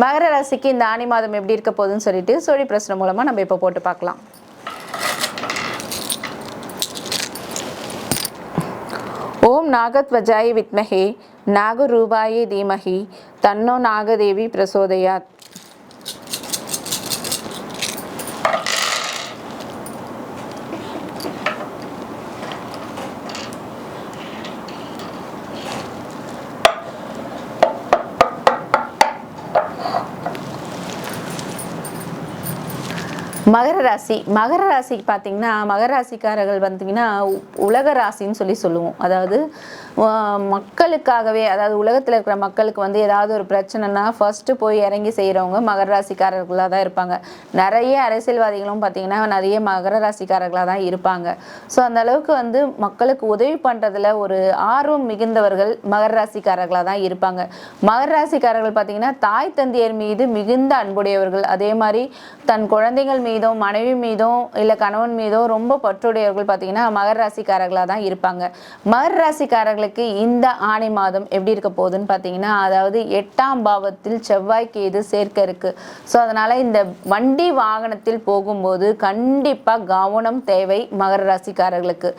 மகர ராசிக்கு இந்த ஆணி மாதம் எப்படி இருக்க போகுதுன்னு சொல்லிட்டு சோழி பிரச்சனை மூலமாக நம்ம இப்போ போட்டு பார்க்கலாம். ஓம் நாகத்வஜாய வித்மகே நாகரூபாய தீமஹி தன்னோ நாகதேவி பிரசோதயாத். மகர ராசி. மகர ராசிக்கு பார்த்தீங்கன்னா மகர ராசிக்காரர்கள் வந்தீங்கன்னா உ- உலக ராசின்னு சொல்லி சொல்லுவோம். அதாவது மக்களுக்காகவே அதாவது உலகத்தில் இருக்கிற மக்களுக்கு வந்து ஏதாவது ஒரு பிரச்சனைனா ஃபர்ஸ்ட்டு போய் இறங்கி செய்கிறவங்க மகர ராசிக்காரர்களாக தான் இருப்பாங்க. நிறைய அரசியல்வாதிகளும் பார்த்தீங்கன்னா நிறைய மகர ராசிக்காரர்களாக தான் இருப்பாங்க. ஸோ அந்த அளவுக்கு வந்து மக்களுக்கு உதவி பண்ணுறதுல ஒரு ஆர்வம் மிகுந்தவர்கள் மகர ராசிக்காரர்களாக தான் இருப்பாங்க. மகர ராசிக்காரர்கள் பார்த்தீங்கன்னா தாய் தந்தையர் மீது மிகுந்த அன்புடையவர்கள். அதே மாதிரி தன் குழந்தைகள் மீது மீதும் மனைவி மீதும் இல்லை கணவன் மீதோ ரொம்ப பற்றுடையவர்கள் பார்த்தீங்கன்னா மகர ராசிக்காரர்களாக தான் இருப்பாங்க. மகர ராசிக்காரர்களுக்கு இந்த ஆணை மாதம் எப்படி இருக்க போகுதுன்னு பார்த்தீங்கன்னா அதாவது எட்டாம் பாவத்தில் செவ்வாய்க்கு இது சேர்க்க இருக்கு. ஸோ அதனால் இந்த வண்டி வாகனத்தில் போகும்போது கண்டிப்பாக கவனம் தேவை மகர ராசிக்காரர்களுக்கு.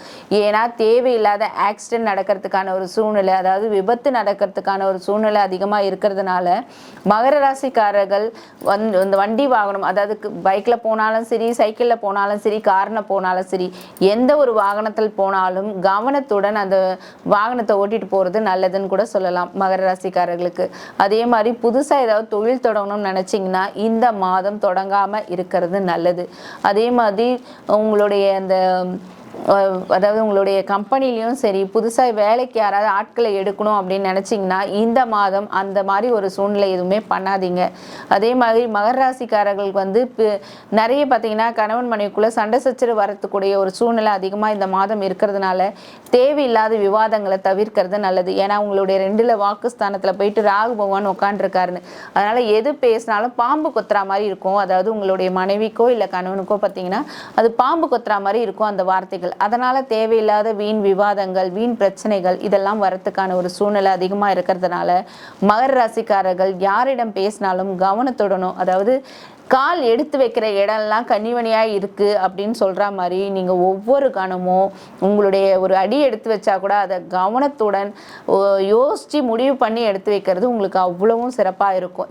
ஏன்னா தேவையில்லாத ஆக்சிடென்ட் நடக்கிறதுக்கான ஒரு சூழ்நிலை அதாவது விபத்து நடக்கிறதுக்கான ஒரு சூழ்நிலை அதிகமாக இருக்கிறதுனால மகர ராசிக்காரர்கள் வந்து இந்த வண்டி வாகனம் அதாவது பைக்கில் போனாலும் சரி சைக்கிளில் போனாலும் சரி காரில் போனாலும் சரி எந்த ஒரு வாகனத்தில் போனாலும் கவனத்துடன் அந்த வாகனத்தை ஓட்டிட்டு போகிறது நல்லதுன்னு கூட சொல்லலாம் மகர ராசிக்காரர்களுக்கு. அதே மாதிரி புதுசாக ஏதாவது தொழில் தொடங்கணும்னு நினச்சிங்கன்னா இந்த மாதம் தொடங்காமல் இருக்கிறது நல்லது. அதே மாதிரி உங்களுடைய அந்த அதாவது உங்களுடைய கம்பெனிலையும் சரி புதுசாக வேலைக்கு யாராவது ஆட்களை எடுக்கணும் அப்படின்னு நினச்சிங்கன்னா இந்த மாதம் அந்த மாதிரி ஒரு சூழ்நிலை எதுவுமே பண்ணாதீங்க. அதே மாதிரி மகர ராசிக்காரர்களுக்கு வந்து இப்போ நிறைய பார்த்தீங்கன்னா கணவன் மனைவிக்குள்ளே சண்டை சச்சரவு வரத்துக்கூடிய ஒரு சூழ்நிலை அதிகமாக இந்த மாதம் இருக்கிறதுனால தேவையில்லாத விவாதங்களை தவிர்க்கிறது நல்லது. ஏன்னா உங்களுடைய ரெண்டில் வாக்குஸ்தானத்தில் போயிட்டு ராகு பகவான் உட்காண்டிருக்காருன்னு அதனால் எது பேசினாலும் பாம்பு கொத்துறா மாதிரி இருக்கும். அதாவது உங்களுடைய மனைவிக்கோ இல்லை கணவனுக்கோ பார்த்தீங்கன்னா அது பாம்பு கொத்துறா மாதிரி இருக்கும் அந்த வார்த்தைக்கு வார்த்தைகள் அதனால் தேவையில்லாத வீண் விவாதங்கள் வீண் பிரச்சனைகள் இதெல்லாம் வரத்துக்கான ஒரு சூழ்நிலை அதிகமாக இருக்கிறதுனால மகர ராசிக்காரர்கள் யாரிடம் பேசினாலும் கவனத்துடனும் அதாவது கால் எடுத்து வைக்கிற இடம்லாம் கன்னிவனியாக இருக்குது அப்படின்னு சொல்கிற மாதிரி நீங்கள் ஒவ்வொரு கணமும் உங்களுடைய ஒரு அடி எடுத்து வச்சா கூட அதை கவனத்துடன் யோசித்து முடிவு பண்ணி எடுத்து வைக்கிறது உங்களுக்கு அவ்வளவும் சிறப்பாக இருக்கும்.